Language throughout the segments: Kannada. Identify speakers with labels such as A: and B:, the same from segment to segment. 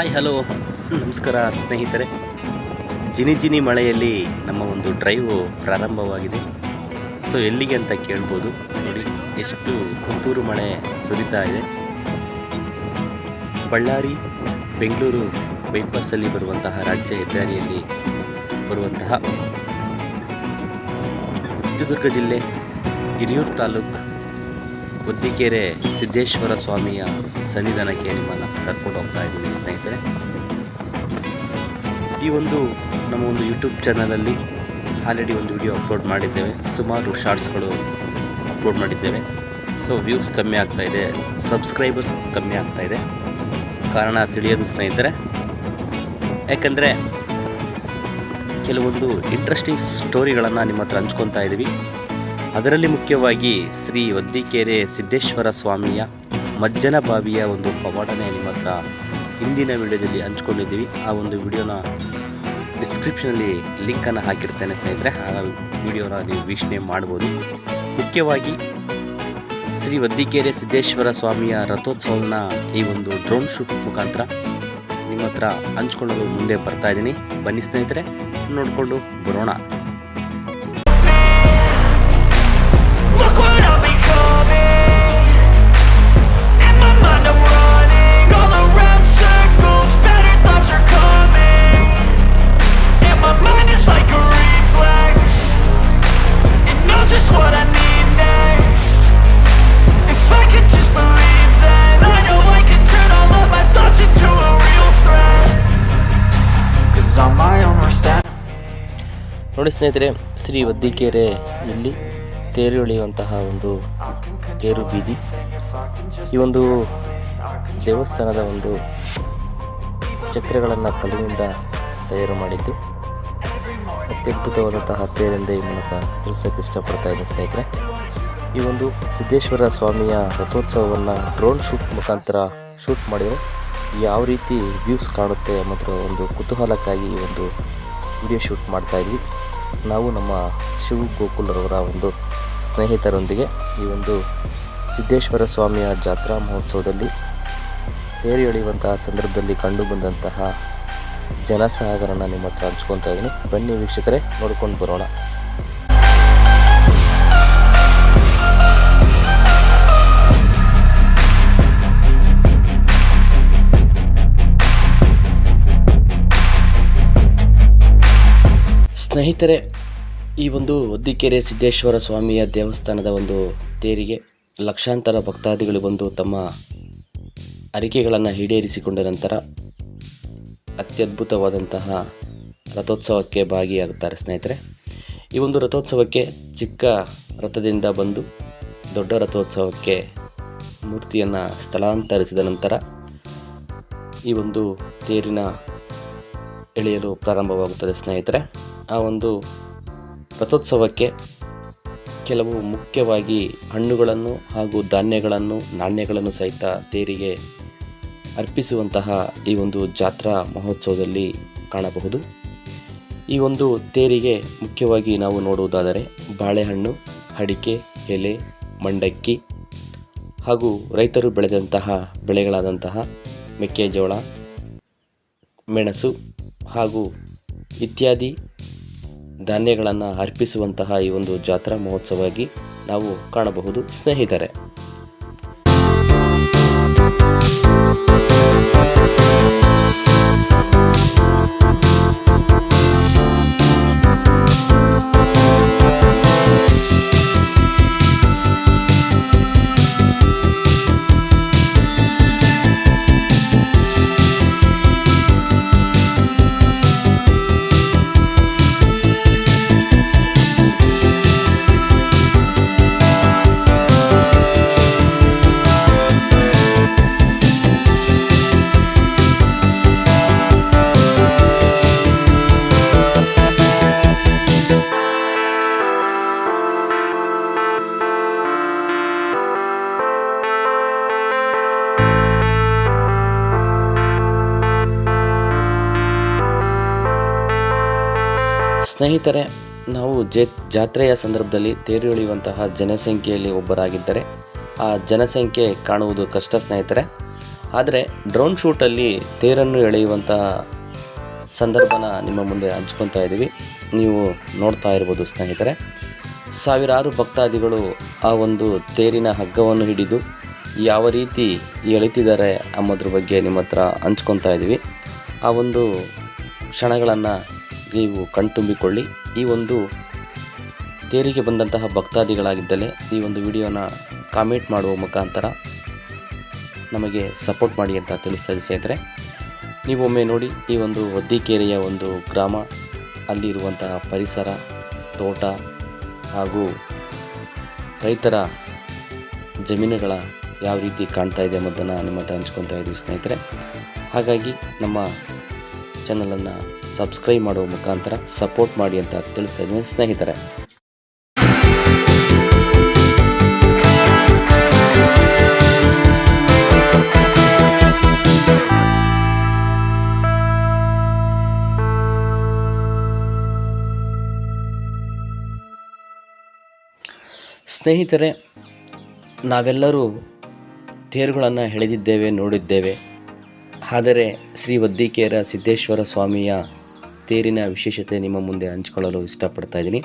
A: Hi, hello. ನಮಸ್ಕಾರ, ಸ್ನೇಹಿತರೆ. ಜಿನಿ ಜಿನಿ ಮಳೆಯಲ್ಲಿ ನಮ್ಮ ಒಂದು ಡ್ರೈವು ಪ್ರಾರಂಭವಾಗಿದೆ. ಸೊ ಎಲ್ಲಿಗೆ ಅಂತ ಕೇಳ್ಬೋದು. ನೋಡಿ, ಎಷ್ಟು ತುಂತೂರು ಮಳೆ ಸುರಿತಾ ಇದೆ. ಬಳ್ಳಾರಿ, ಬೆಂಗಳೂರು ಬೈಪಾಸಲ್ಲಿ ಬರುವಂತಹ ರಾಜ್ಯ ಹೆದ್ದಾರಿಯಲ್ಲಿ ಬರುವಂತಹ ಚಿತ್ರದುರ್ಗ ಜಿಲ್ಲೆ, ಹಿರಿಯೂರು ತಾಲೂಕು ಒದ್ದಿಕೆರೆ ಸಿದ್ದೇಶ್ವರ ಸ್ವಾಮಿಯ ಸನ್ನಿಧಾನಕ್ಕೆ ನಿಮ್ಮನ್ನು ಕರ್ಕೊಂಡು ಹೋಗ್ತಾ ಇದ್ದೀನಿ ಸ್ನೇಹಿತರೆ. ಈ ಒಂದು ನಮ್ಮ ಒಂದು ಯೂಟ್ಯೂಬ್ ಚಾನಲಲ್ಲಿ ಆಲ್ರೆಡಿ ಒಂದು ವಿಡಿಯೋ ಅಪ್ಲೋಡ್ ಮಾಡಿದ್ದೇವೆ. ಸುಮಾರು ಶಾರ್ಟ್ಸ್ಗಳು ಅಪ್ಲೋಡ್ ಮಾಡಿದ್ದೇವೆ. ಸೊ ವ್ಯೂಸ್ ಕಮ್ಮಿ ಆಗ್ತಾ ಇದೆ ಸಬ್ಸ್ಕ್ರೈಬರ್ಸ್ ಕಮ್ಮಿ ಆಗ್ತಾ ಇದೆ. ಕಾರಣ ತಿಳಿಯೋದು ಸ್ನೇಹಿತರೆ, ಯಾಕಂದರೆ ಕೆಲವೊಂದು ಇಂಟ್ರೆಸ್ಟಿಂಗ್ ಸ್ಟೋರಿಗಳನ್ನು ನಿಮ್ಮ ಹತ್ರ ಹಂಚ್ಕೊತಾ ಇದ್ದೀವಿ ಅದರಲ್ಲಿ ಮುಖ್ಯವಾಗಿ ಶ್ರೀ ಒದ್ದಿಕೆರೆ ಸಿದ್ದೇಶ್ವರ ಸ್ವಾಮಿಯ ಮಜ್ಜನ ಬಾವಿಯ ಒಂದು ಪವಾಡನೆ ನಿಮ್ಮ ಹತ್ರ ಹಿಂದಿನ ವಿಡಿಯೋದಲ್ಲಿ ಹಂಚ್ಕೊಂಡಿದ್ದೀವಿ. ಆ ಒಂದು ವಿಡಿಯೋನ ಡಿಸ್ಕ್ರಿಪ್ಷನಲ್ಲಿ ಲಿಂಕನ್ನು ಹಾಕಿರ್ತೇನೆ ಸ್ನೇಹಿತರೆ. ಆ ವಿಡಿಯೋನ ನೀವು ವೀಕ್ಷಣೆ ಮಾಡ್ಬೋದು. ಮುಖ್ಯವಾಗಿ ಶ್ರೀ ವದ್ದಿಕೇರೆ ಸಿದ್ದೇಶ್ವರ ಸ್ವಾಮಿಯ ರಥೋತ್ಸವನ ಈ ಒಂದು ಡ್ರೋನ್ ಶೂಟ್ ಮುಖಾಂತರ ನಿಮ್ಮ ಹತ್ರ ಹಂಚ್ಕೊಳ್ಳಲು ಮುಂದೆ ಬರ್ತಾ ಇದ್ದೀನಿ. ಬನ್ನಿ ಸ್ನೇಹಿತರೆ, ನೋಡಿಕೊಂಡು ಬರೋಣ. ನೋಡಿ ಸ್ನೇಹಿತರೆ, ಶ್ರೀ ಒದ್ದಿಕೆರೆ ಇಲ್ಲಿ ತೇರು ಎಳೆಯುವಂತಹ ಒಂದು ತೇರು ಬೀದಿ. ಈ ಒಂದು ದೇವಸ್ಥಾನದ ಒಂದು ಚಕ್ರಗಳನ್ನು ಕಲ್ಲಿನಿಂದ ತಯಾರು ಮಾಡಿದ್ದು. ಅತ್ಯದ್ಭುತವಾದಂತಹ ತೇರೆಂದೇ ಈ ಮೂಲಕ ತಿಳಿಸೋಕೆ ಇಷ್ಟಪಡ್ತಾ ಇದ್ದೀನಿ ಸ್ನೇಹಿತರೆ. ಈ ಒಂದು ಸಿದ್ದೇಶ್ವರ ಸ್ವಾಮಿಯ ರಥೋತ್ಸವವನ್ನು ಡ್ರೋನ್ ಶೂಟ್ ಮುಖಾಂತರ ಶೂಟ್ ಮಾಡಿದರೆ ಯಾವ ರೀತಿ ವ್ಯೂಸ್ ಕಾಣುತ್ತೆ ಮತ್ತು ಒಂದು ಕುತೂಹಲಕ್ಕಾಗಿ ಈ ಒಂದು ವಿಡಿಯೋ ಶೂಟ್ ಮಾಡ್ತಾ ಇದ್ವಿ. ನಾವು ನಮ್ಮ ಶಿವ ಗೋಕುಲರವರ ಒಂದು ಸ್ನೇಹಿತರೊಂದಿಗೆ ಈ ಒಂದು ಸಿದ್ದೇಶ್ವರ ಸ್ವಾಮಿಯ ಜಾತ್ರಾ ಮಹೋತ್ಸವದಲ್ಲಿ ತೇರು ಎಳೆಯುವಂತಹ ಸಂದರ್ಭದಲ್ಲಿ ಕಂಡು ಬಂದಂತಹ ಜನಸಾಗರನ ನಿಮ್ಮ ಹತ್ರ ಹಂಚ್ಕೊತಾ ಇದ್ದೀನಿ. ಬನ್ನಿ ವೀಕ್ಷಕರೇ, ನೋಡ್ಕೊಂಡು ಬರೋಣ. ಸ್ನೇಹಿತರೆ, ಈ ಒಂದು ಒದ್ದಿಕೆರೆ ಸಿದ್ದೇಶ್ವರ ಸ್ವಾಮಿಯ ದೇವಸ್ಥಾನದ ಒಂದು ತೇರಿಗೆ ಲಕ್ಷಾಂತರ ಭಕ್ತಾದಿಗಳು ಬಂದು ತಮ್ಮ ಅರಿಕೆಗಳನ್ನು ಈಡೇರಿಸಿಕೊಂಡ ನಂತರ ಅತ್ಯದ್ಭುತವಾದಂತಹ ರಥೋತ್ಸವಕ್ಕೆ ಭಾಗಿಯಾಗುತ್ತಾರೆ ಸ್ನೇಹಿತರೆ. ಈ ಒಂದು ರಥೋತ್ಸವಕ್ಕೆ ಚಿಕ್ಕ ರಥದಿಂದ ಬಂದು ದೊಡ್ಡ ರಥೋತ್ಸವಕ್ಕೆ ಮೂರ್ತಿಯನ್ನು ಸ್ಥಳಾಂತರಿಸಿದ ನಂತರ ಈ ಒಂದು ತೇರಿನ ಎಳೆಯಲು ಪ್ರಾರಂಭವಾಗುತ್ತದೆ ಸ್ನೇಹಿತರೆ. ಆ ಒಂದು ರಥೋತ್ಸವಕ್ಕೆ ಕೆಲವು ಮುಖ್ಯವಾಗಿ ಹಣ್ಣುಗಳನ್ನು ಹಾಗೂ ಧಾನ್ಯಗಳನ್ನು, ನಾಣ್ಯಗಳನ್ನು ಸಹಿತ ತೇರಿಗೆ ಅರ್ಪಿಸುವಂತಹ ಈ ಒಂದು ಜಾತ್ರಾ ಮಹೋತ್ಸವದಲ್ಲಿ ಕಾಣಬಹುದು. ಈ ಒಂದು ತೇರಿಗೆ ಮುಖ್ಯವಾಗಿ ನಾವು ನೋಡುವುದಾದರೆ ಬಾಳೆಹಣ್ಣು, ಅಡಿಕೆ, ಎಲೆ, ಮಂಡಕ್ಕಿ ಹಾಗೂ ರೈತರು ಬೆಳೆದಂತಹ, ಬೆಳೆಗಳಾದಂತಹ ಮೆಕ್ಕೆಜೋಳ, ಮೆಣಸು ಹಾಗೂ ಇತ್ಯಾದಿ ಧಾನ್ಯಗಳನ್ನು ಅರ್ಪಿಸುವಂತಹ ಈ ಒಂದು ಜಾತ್ರಾ ಮಹೋತ್ಸವವಾಗಿ ನಾವು ಕಾಣಬಹುದು. ಸ್ನೇಹಿತರೆ. ಸ್ನೇಹಿತರೆ, ನಾವು ಜೆ, ಜಾತ್ರೆಯ ಸಂದರ್ಭದಲ್ಲಿ ತೇರು ಎಳೆಯುವಂತಹ ಜನಸಂಖ್ಯೆಯಲ್ಲಿ ಒಬ್ಬರಾಗಿದ್ದರೆ, ಆ ಜನಸಂಖ್ಯೆ ಕಾಣುವುದು ಕಷ್ಟ ಸ್ನೇಹಿತರೆ. ಆದರೆ ಡ್ರೋನ್ ಶೂಟಲ್ಲಿ ತೇರನ್ನು ಎಳೆಯುವಂತಹ ಸಂದರ್ಭನ ನಿಮ್ಮ ಮುಂದೆ ಹಂಚ್ಕೊತಾ ಇದ್ದೀವಿ. ನೀವು ನೋಡ್ತಾ ಇರ್ಬೋದು ಸ್ನೇಹಿತರೆ. ಸಾವಿರಾರು ಭಕ್ತಾದಿಗಳು ಆ ಒಂದು ತೇರಿನ ಹಗ್ಗವನ್ನು ಹಿಡಿದು ಯಾವ ರೀತಿ ಎಳಿತಿದ್ದಾರೆ ಅನ್ನೋದ್ರ ಬಗ್ಗೆ ನಿಮ್ಮ ಹತ್ರ ಹಂಚ್ಕೊತಾ ಇದ್ದೀವಿ. ಆ ಒಂದು ಕ್ಷಣಗಳನ್ನು ನೀವು ಕಣ್ತುಂಬಿಕೊಳ್ಳಿ. ಈ ಒಂದು ತೇರಿಗೆ ಬಂದಂತಹ ಭಕ್ತಾದಿಗಳಾಗಿದ್ದಲೇ ಈ ಒಂದು ವಿಡಿಯೋನ ಕಾಮೆಂಟ್ ಮಾಡುವ ಮುಖಾಂತರ ನಮಗೆ ಸಪೋರ್ಟ್ ಮಾಡಿ ಅಂತ ತಿಳಿಸ್ತಾ ಸ್ನೇಹಿತರೆ. ನೀವು ಒಮ್ಮೆ ನೋಡಿ ಈ ಒಂದು ಒದ್ದಿಕೇರಿಯ ಒಂದು ಗ್ರಾಮ ಅಲ್ಲಿರುವಂತಹ ಪರಿಸರ, ತೋಟ ಹಾಗೂ ರೈತರ ಜಮೀನುಗಳ ಯಾವ ರೀತಿ ಕಾಣ್ತಾ ಇದೆ ಎಂಬುದನ್ನು ನಿಮ್ಮ ಹತ್ರ ಹಂಚ್ಕೊತಾ ಇದ್ದೀವಿ ಸ್ನೇಹಿತರೆ. ಹಾಗಾಗಿ ನಮ್ಮ ಚಾನಲನ್ನು ಸಬ್ಸ್ಕ್ರೈಬ್ ಮಾಡುವ ಮುಖಾಂತರ ಸಪೋರ್ಟ್ ಮಾಡಿ ಅಂತ ತಿಳಿಸ್ತಾ ಇದ್ದೀನಿ ಸ್ನೇಹಿತರೆ. ಸ್ನೇಹಿತರೆ, ನಾವೆಲ್ಲರೂ ತೇರುಗಳನ್ನು ಎಳೆದಿದ್ದೇವೆ, ನೋಡಿದ್ದೇವೆ. ಆದರೆ ಶ್ರೀ ವದ್ದಿಕೇರ ಸಿದ್ದೇಶ್ವರ ಸ್ವಾಮಿಯ ತೇರಿನ ವಿಶೇಷತೆ ನಿಮ್ಮ ಮುಂದೆ ಹಂಚಿಕೊಳ್ಳಲು ಇಷ್ಟಪಡ್ತಾ ಇದ್ದೀನಿ.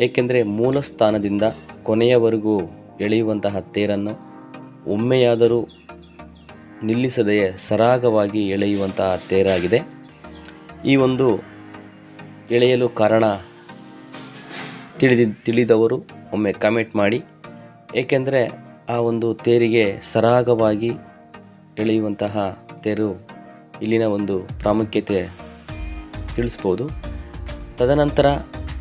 A: ಏಕೆಂದರೆ ಮೂಲ ಸ್ಥಾನದಿಂದ ಕೊನೆಯವರೆಗೂ ಎಳೆಯುವಂತಹ ತೇರನ್ನು ಒಮ್ಮೆಯಾದರೂ ನಿಲ್ಲಿಸದೆಯೇ ಸರಾಗವಾಗಿ ಎಳೆಯುವಂತಹ ತೇರಾಗಿದೆ. ಈ ಒಂದು ಎಳೆಯಲು ಕಾರಣ ತಿಳಿದಿ, ತಿಳಿದವರು ಒಮ್ಮೆ ಕಮೆಂಟ್ ಮಾಡಿ. ಏಕೆಂದರೆ ಆ ಒಂದು ತೇರಿಗೆ ಸರಾಗವಾಗಿ ಎಳೆಯುವಂತಹ ತೇರು ಇಲ್ಲಿನ ಒಂದು ಪ್ರಾಮುಖ್ಯತೆ ತಿಳಿಸ್ಬೋದು. ತದನಂತರ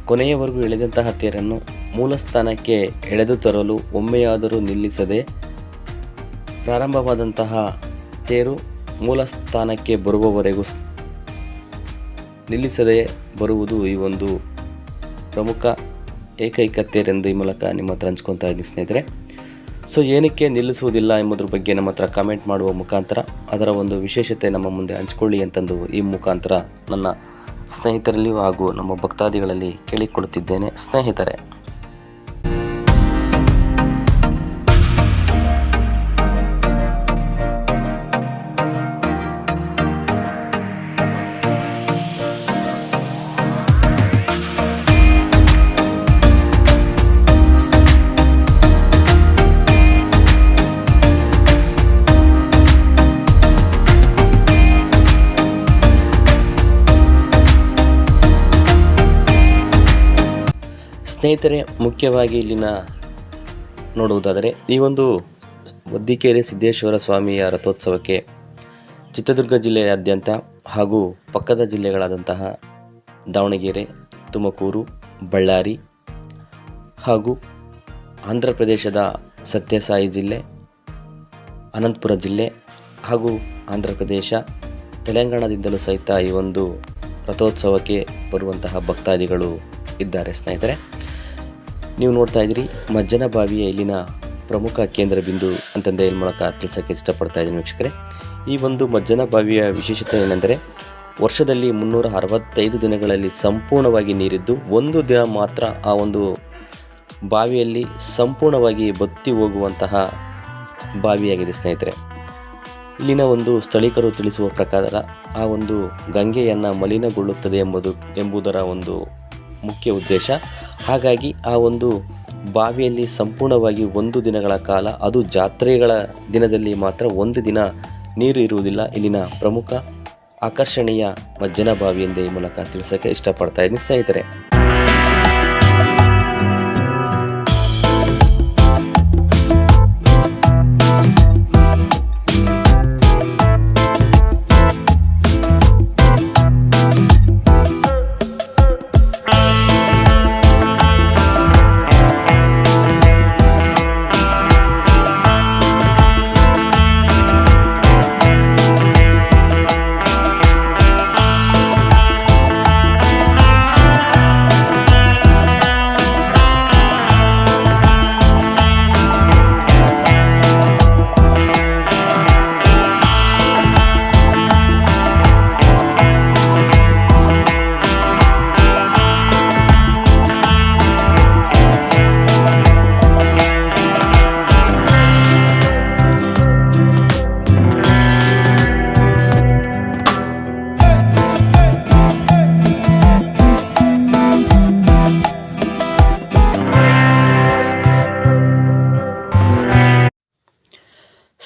A: ಕೊನೆಯವರೆಗೂ ಎಳೆದಂತಹ ತೇರನ್ನು ಮೂಲ ಸ್ಥಾನಕ್ಕೆ ಎಳೆದು ತರಲು ಒಮ್ಮೆಯಾದರೂ ನಿಲ್ಲಿಸದೆ ಪ್ರಾರಂಭವಾದಂತಹ ತೇರು ಮೂಲ ಸ್ಥಾನಕ್ಕೆ ಬರುವವರೆಗೂ ನಿಲ್ಲಿಸದೆ ಬರುವುದು ಈ ಒಂದು ಪ್ರಮುಖ ಏಕೈಕ ತೇರೆಂದು ಈ ಮೂಲಕ ನಿಮ್ಮ ಹತ್ರ ಹಂಚ್ಕೊತಾ ಇದ್ದೀನಿ ಸ್ನೇಹಿತರೆ. ಸೊ ಏನಕ್ಕೆ ನಿಲ್ಲಿಸುವುದಿಲ್ಲ ಎಂಬುದ್ರ ಬಗ್ಗೆ ನಮ್ಮ ಹತ್ರ ಕಾಮೆಂಟ್ ಮಾಡುವ ಮುಖಾಂತರ ಅದರ ಒಂದು ವಿಶೇಷತೆ ನಮ್ಮ ಮುಂದೆ ಹಂಚ್ಕೊಳ್ಳಿ ಅಂತಂದು ಈ ಮುಖಾಂತರ ನನ್ನ ಸ್ನೇಹಿತರಲ್ಲಿ ಹಾಗೂ ನಮ್ಮ ಭಕ್ತಾದಿಗಳಲ್ಲಿ ಕೇಳಿಕೊಳ್ಳುತ್ತಿದ್ದೇನೆ. ಸ್ನೇಹಿತರೆ ಸ್ನೇಹಿತರೆ, ಮುಖ್ಯವಾಗಿ ಇಲ್ಲಿನ ನೋಡುವುದಾದರೆ, ಈ ಒಂದು ಒದ್ದಿಕೆರೆ ಸಿದ್ದೇಶ್ವರ ಸ್ವಾಮಿಯ ರಥೋತ್ಸವಕ್ಕೆ ಚಿತ್ರದುರ್ಗ ಜಿಲ್ಲೆಯಾದ್ಯಂತ ಹಾಗೂ ಪಕ್ಕದ ಜಿಲ್ಲೆಗಳಾದಂತಹ ದಾವಣಗೆರೆ, ತುಮಕೂರು, ಬಳ್ಳಾರಿ ಹಾಗೂ ಆಂಧ್ರ ಪ್ರದೇಶದ ಸತ್ಯಸಾಯಿ ಜಿಲ್ಲೆ, ಅನಂತಪುರ ಜಿಲ್ಲೆ ಹಾಗೂ ಆಂಧ್ರ ಪ್ರದೇಶ, ತೆಲಂಗಾಣದಿಂದಲೂ ಸಹಿತ ಈ ಒಂದು ರಥೋತ್ಸವಕ್ಕೆ ಬರುವಂತಹ ಭಕ್ತಾದಿಗಳು ಇದ್ದಾರೆ ಸ್ನೇಹಿತರೆ. ನೀವು ನೋಡ್ತಾ ಇದ್ದೀರಿ ಮಜ್ಜನ ಬಾವಿಯ ಇಲ್ಲಿನ ಪ್ರಮುಖ ಕೇಂದ್ರ ಬಿಂದು ಅಂತಂದ ಏನ್ ಮೂಲಕ ತಿಳಿಸೋಕ್ಕೆ ಇಷ್ಟಪಡ್ತಾ ಇದ್ದೀನಿ ವೀಕ್ಷಕರೇ. ಈ ಒಂದು ಮಜ್ಜನ ಬಾವಿಯ ವಿಶೇಷತೆ ಏನೆಂದರೆ, ವರ್ಷದಲ್ಲಿ ಮುನ್ನೂರ ಅರವತ್ತೈದು ದಿನಗಳಲ್ಲಿ ಸಂಪೂರ್ಣವಾಗಿ ನೀರಿದ್ದು ಒಂದು ದಿನ ಮಾತ್ರ ಆ ಒಂದು ಬಾವಿಯಲ್ಲಿ ಸಂಪೂರ್ಣವಾಗಿ ಬತ್ತಿ ಹೋಗುವಂತಹ ಬಾವಿಯಾಗಿದೆ ಸ್ನೇಹಿತರೆ. ಇಲ್ಲಿನ ಒಂದು ಸ್ಥಳೀಕರು ತಿಳಿಸುವ ಪ್ರಕಾರ ಆ ಒಂದು ಗಂಗೆಯನ್ನು ಮಲಿನಗೊಳ್ಳುತ್ತದೆ ಎಂಬುದು, ಎಂಬುದರ ಒಂದು ಮುಖ್ಯ ಉದ್ದೇಶ. ಹಾಗಾಗಿ ಆ ಒಂದು ಬಾವಿಯಲ್ಲಿ ಸಂಪೂರ್ಣವಾಗಿ ಒಂದು ದಿನಗಳ ಕಾಲ, ಅದು ಜಾತ್ರೆಗಳ ದಿನದಲ್ಲಿ ಮಾತ್ರ ಒಂದು ದಿನ ನೀರು ಇರುವುದಿಲ್ಲ. ಇಲ್ಲಿನ ಪ್ರಮುಖ ಆಕರ್ಷಣೀಯ ಮಜ್ಜನ ಬಾವಿ ಎಂದೇ ಈ ಮೂಲಕ ತಿಳಿಸೋಕ್ಕೆ ಇಷ್ಟಪಡ್ತಾ ಇದ್ದೀನಿ ಸ್ನೇಹಿತರೆ.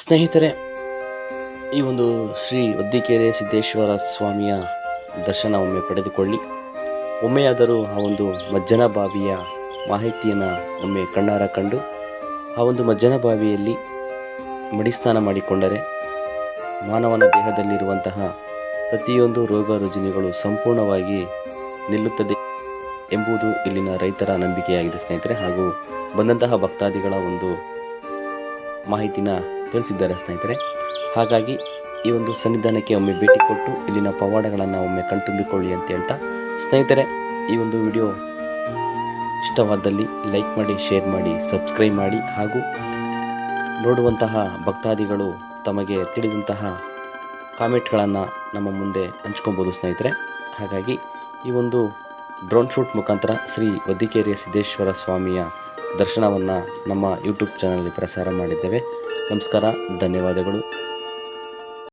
A: ಸ್ನೇಹಿತರೆ, ಈ ಒಂದು ಶ್ರೀ ಒದ್ದಿಕೆರೆ ಸಿದ್ದೇಶ್ವರ ಸ್ವಾಮಿಯ ದರ್ಶನ ಒಮ್ಮೆ ಪಡೆದುಕೊಳ್ಳಿ. ಒಮ್ಮೆಯಾದರೂ ಆ ಒಂದು ಮಜ್ಜನ ಬಾವಿಯ ಮಾಹಿತಿಯನ್ನು ಒಮ್ಮೆ ಕಣ್ಣಾರ ಕಂಡು ಆ ಒಂದು ಮಜ್ಜನ ಬಾವಿಯಲ್ಲಿ ಮಡಿಸ್ನಾನ ಮಾಡಿಕೊಂಡರೆ ಮಾನವನ ದೇಹದಲ್ಲಿರುವಂತಹ ಪ್ರತಿಯೊಂದು ರೋಗ ರುಜಿನಗಳು ಸಂಪೂರ್ಣವಾಗಿ ನಿಲ್ಲುತ್ತದೆ ಎಂಬುದು ಇಲ್ಲಿನ ರೈತರ ನಂಬಿಕೆಯಾಗಿದೆ ಸ್ನೇಹಿತರೆ. ಹಾಗೂ ಬಂದಂತಹ ಭಕ್ತಾದಿಗಳ ಒಂದು ಮಾಹಿತಿನ ತಿಳಿಸಿದ್ದಾರೆ ಸ್ನೇಹಿತರೆ. ಹಾಗಾಗಿ ಈ ಒಂದು ಸನ್ನಿಧಾನಕ್ಕೆ ಒಮ್ಮೆ ಭೇಟಿ ಕೊಟ್ಟು ಇಲ್ಲಿನ ಪವಾಡಗಳನ್ನು ಒಮ್ಮೆ ಕಣ್ತುಂಬಿಕೊಳ್ಳಿ ಅಂತ ಹೇಳ್ತಾ ಸ್ನೇಹಿತರೆ, ಈ ಒಂದು ವಿಡಿಯೋ ಇಷ್ಟವಾದಲ್ಲಿ ಲೈಕ್ ಮಾಡಿ, ಶೇರ್ ಮಾಡಿ, ಸಬ್ಸ್ಕ್ರೈಬ್ ಮಾಡಿ ಹಾಗೂ ನೋಡುವಂತಹ ಭಕ್ತಾದಿಗಳು ತಮಗೆ ತಿಳಿದಂತಹ ಕಾಮೆಂಟ್ಗಳನ್ನು ನಮ್ಮ ಮುಂದೆ ಹಂಚ್ಕೊಬೋದು ಸ್ನೇಹಿತರೆ. ಹಾಗಾಗಿ ಈ ಒಂದು ಡ್ರೋನ್ ಶೂಟ್ ಮುಖಾಂತರ ಶ್ರೀ ಒದ್ದಿಕೇರಿಯ ಸಿದ್ದೇಶ್ವರ ಸ್ವಾಮಿಯ ದರ್ಶನವನ್ನು ನಮ್ಮ ಯೂಟ್ಯೂಬ್ ಚಾನಲಲ್ಲಿ ಪ್ರಸಾರ ಮಾಡಿದ್ದೇವೆ. ನಮಸ್ಕಾರ ಧನ್ಯವಾದಗಳು.